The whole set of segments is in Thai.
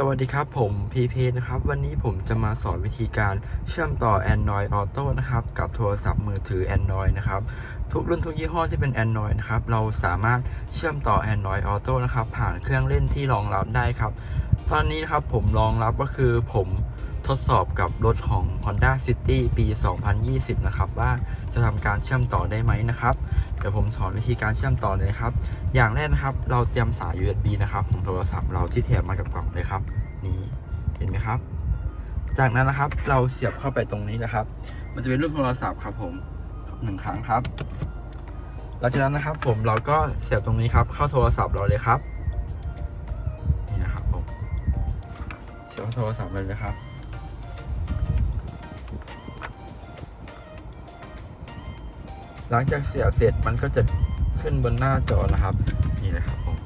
สวัสดีครับผมพีเพนะครับ วันนี้ผมจะมาสอนวิธีการเชื่อมต่อ Android Auto นะครับ กับโทรศัพท์มือถือ Android นะครับ ทุกรุ่นทุกยี่ห้อที่เป็น Android นะครับ เราสามารถเชื่อมต่อ Android Auto นะครับ ผ่านเครื่องเล่นที่รองรับได้ครับ ตอนนี้นะครับผมรองรับก็คือผม ทดสอบกับรถของ Honda City ปี 2020 นะครับ ว่าจะทำการเชื่อมต่อได้ไหมนะครับ เดี๋ยวผมสอนวิธีการเชื่อมต่อเลยครับ อย่างแรกนะครับ เราเตรียมสาย USB นะครับของโทรศัพท์เราที่แถมมากับกล่องเลยครับ นี่เห็นไหมครับ จากนั้นนะครับเราเสียบเข้าไปตรงนี้นะครับ มันจะเป็นรูปโทรศัพท์ครับผมหนึ่งครั้งครับหลังจากนั้นนะครับผมเราก็เสียบตรงนี้ครับ เข้าโทรศัพท์เราเลยครับนี่นะครับผมเสียบเข้าโทรศัพท์เลยเลยครับ หลังจากเสียบเสร็จมันก็จะขึ้นบนหน้าจอนะครับ นี่เลยครับผม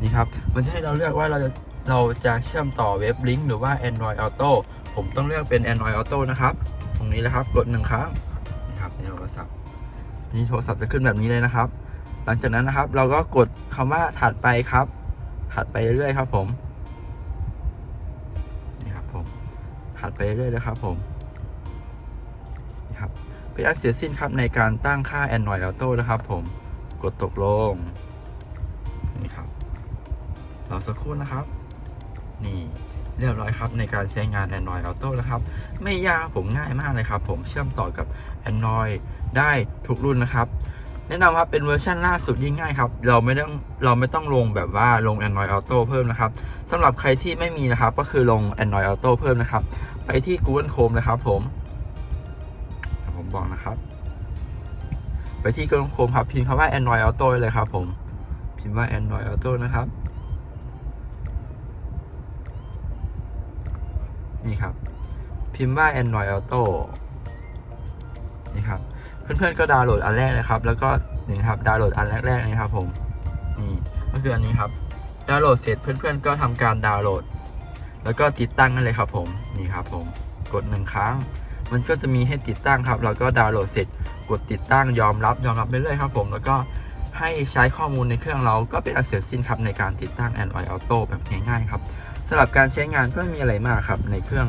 นี่ครับ มันจะให้เราเลือกว่าเราจะเราจะเชื่อมต่อเว็บลิงก์หรือว่า Android Auto ผมต้องเลือกเป็น Android Auto นะครับ ตรงนี้เลยครับ กดหนึ่งครั้งนี่ครับในโทรศัพท์นี่โทรศัพท์จะขึ้นแบบนี้เลยนะครับ หลังจากนั้นนะครับ เราก็กดคำว่าถัดไปครับ ถัดไปเรื่อยๆครับผมนี่ครับผมถัดไปเรื่อยๆเลยครับผม เป็นอันเสียสิ้นครับในการตั้งค่า Android Auto นะครับ ผมกดตกลง นี่ครับรอสักครู่นะครับ นี่เรียบร้อยครับในการใช้งาน Android Auto นะครับ ไม่ยากผมง่ายมากเลยครับ ผมเชื่อมต่อกับ Android ได้ทุกรุ่นนะครับ แนะนำครับเป็นเวอร์ชันล่าสุดยิ่งง่ายครับ เราไม่ต้องเราไม่ต้องลงแบบว่าลง Android Auto เพิ่มนะครับสำหรับใครที่ไม่มีนะครับ ก็คือลง Android Auto เพิ่มนะครับ ไปที่ Google Chrome นะครับผม บอกนะครับ ไปที่เครื่องโคมครับพิมพ์คำว่า Android Auto เลยครับผม พิมพ์ว่า Android Auto นะครับ นี่ครับ พิมพ์ว่า Android Auto นี่ครับ เพื่อนๆก็ดาวน์โหลดอันแรกนะครับ แล้วก็นี่ครับดาวน์โหลดอันแรกๆนี่ครับผมนี่ก็คืออันนี้ครับดาวน์โหลดเสร็จเพื่อนๆก็ทำการดาวน์โหลด แล้วก็ติดตั้งนั่นเลยครับผมนี่ครับผมกดหนึ่งครั้ง มันก็จะมีให้ติดตั้งครับแล้วก็ดาวน์โหลดเสร็จ กดติดตั้งยอมรับยอมรับไปเรื่อยครับผม แล้วก็ให้ใช้ข้อมูลในเครื่องเราก็เป็นอันเสร็จสิ้นครับในการติดตั้ง Android Auto แบบง่ายๆครับสำหรับการใช้งานก็ไม่มีอะไรมากครับในเครื่อง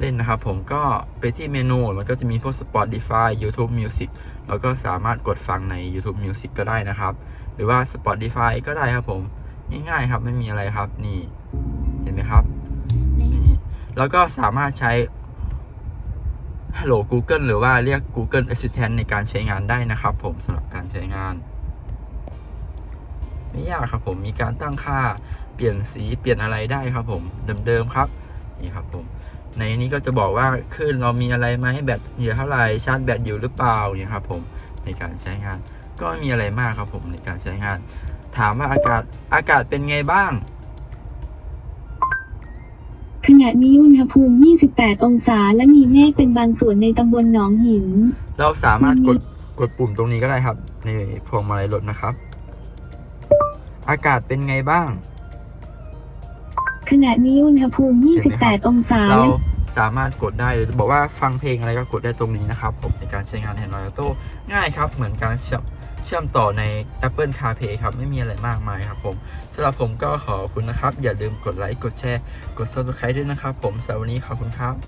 เล่นนะครับผมก็ไปที่เมนูมันก็จะมีพวก Spotify YouTube Music แล้วก็สามารถกดฟังใน YouTube Music ก็ได้นะครับ หรือว่า Spotify ก็ได้ครับผมง่ายๆครับไม่มีอะไรครับนี่เห็นไหมครับนี่แล้วก็สามารถใช้ Hello Google หรือว่าเรียก Google Assistant ในการใช้งานได้นะครับ ผมสำหรับการใช้งาน ไม่ยากครับผมมีการตั้งค่าเปลี่ยนสีเปลี่ยนอะไรได้ครับผมเดิมๆครับนี่ครับผมในนี้ก็จะบอกว่าคลื่นเรามีอะไรไหมแบตเหลือเท่าไหร่ชาร์จแบตอยู่หรือเปล่าเนี่ยครับผมในการใช้งาน ก็ไม่มีอะไรมากครับผมในการใช้งาน ถามว่าอากาศอากาศเป็นไงบ้าง ขณะนี้อุณหภูมิ 28 องศาและมีเมฆเป็นบางส่วนในตำบลหนองหิน เราสามารถกดกดปุ่มตรงนี้ก็ได้ครับ ในพวงมาลัยรถนะครับ อากาศเป็นไงบ้าง ขณะนี้อุณหภูมิ 28 องศาเราและ สามารถกดได้หรือจะบอกว่าฟังเพลงอะไรก็กดได้ตรงนี้นะครับผมในการใช้งานเฮนนอยล์โต้ง่ายครับเหมือนการเชื่อมเชื่อมต่อใน Apple CarPlay ครับ ไม่มีอะไรมากมายครับผมสำหรับผมก็ขอบคุณนะครับ อย่าลืมกดไลค์กดแชร์ กด Subscribe ด้วยนะครับผมสำหรับวันนี้ขอบคุณครับ